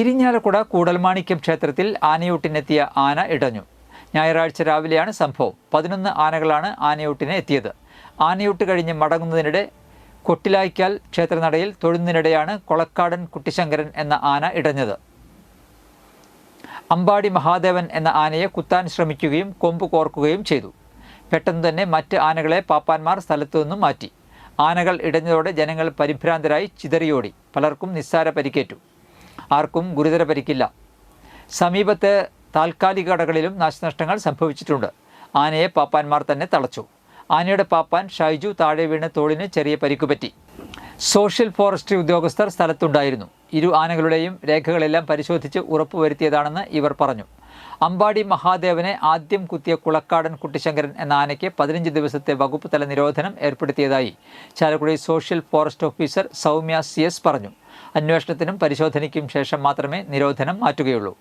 ഇരിഞ്ഞാലക്കുട കൂടൽമാണിക്യം ക്ഷേത്രത്തിൽ ആനയൂട്ടിനെത്തിയ ആന ഇടഞ്ഞു. ഞായറാഴ്ച രാവിലെയാണ് സംഭവം. പതിനൊന്ന് ആനകളാണ് ആനയൂട്ടിന് എത്തിയത്. ആനയൂട്ട് കഴിഞ്ഞ് മടങ്ങുന്നതിനിടെ കൊട്ടിലായ്ക്കാൽ ക്ഷേത്രനടയിൽ തൊഴുന്നതിനിടെയാണ് കൊളക്കാടൻ കുട്ടിശങ്കരൻ എന്ന ആന ഇടഞ്ഞത്. അമ്പാടി മഹാദേവൻ എന്ന ആനയെ കുത്താൻ ശ്രമിക്കുകയും കൊമ്പ് കോർക്കുകയും ചെയ്തു. പെട്ടെന്ന് തന്നെ മറ്റ് ആനകളെ പാപ്പാന്മാർ സ്ഥലത്തു നിന്നും മാറ്റി. ആനകൾ ഇടഞ്ഞതോടെ ജനങ്ങൾ പരിഭ്രാന്തരായി ചിതറിയോടി. പലർക്കും നിസ്സാര പരിക്കേറ്റു. ആർക്കും ഗുരുതര പരിക്കില്ല. സമീപത്തെ താൽക്കാലിക കടകളിലും നാശനഷ്ടങ്ങൾ സംഭവിച്ചിട്ടുണ്ട്. ആനയെ പാപ്പാന്മാർ തന്നെ തളച്ചു. ആനയുടെ പാപ്പാൻ ഷൈജു താഴെ വീണ് തോളിന് ചെറിയ പരിക്കുപറ്റി സോഷ്യൽ ഫോറസ്ട്രി ഉദ്യോഗസ്ഥർ സ്ഥലത്തുണ്ടായിരുന്നു. ഇരു ആനകളുടെയും രേഖകളെല്ലാം പരിശോധിച്ച് ഉറപ്പുവരുത്തിയതാണെന്ന് ഇവർ പറഞ്ഞു. അമ്പാടി മഹാദേവനെ ആദ്യം കുത്തിയ കുളക്കാടൻ കുട്ടിശങ്കരൻ എന്ന ആനയ്ക്ക് പതിനഞ്ച് ദിവസത്തെ വകുപ്പ് തല നിരോധനം ഏർപ്പെടുത്തിയതായി. Chalakudy social forest officer Soumya C പറഞ്ഞു. അന്വേഷണത്തിനും പരിശോധനയ്ക്കും ശേഷം മാത്രമേ നിരോധനം മാറ്റുകയുള്ളൂ.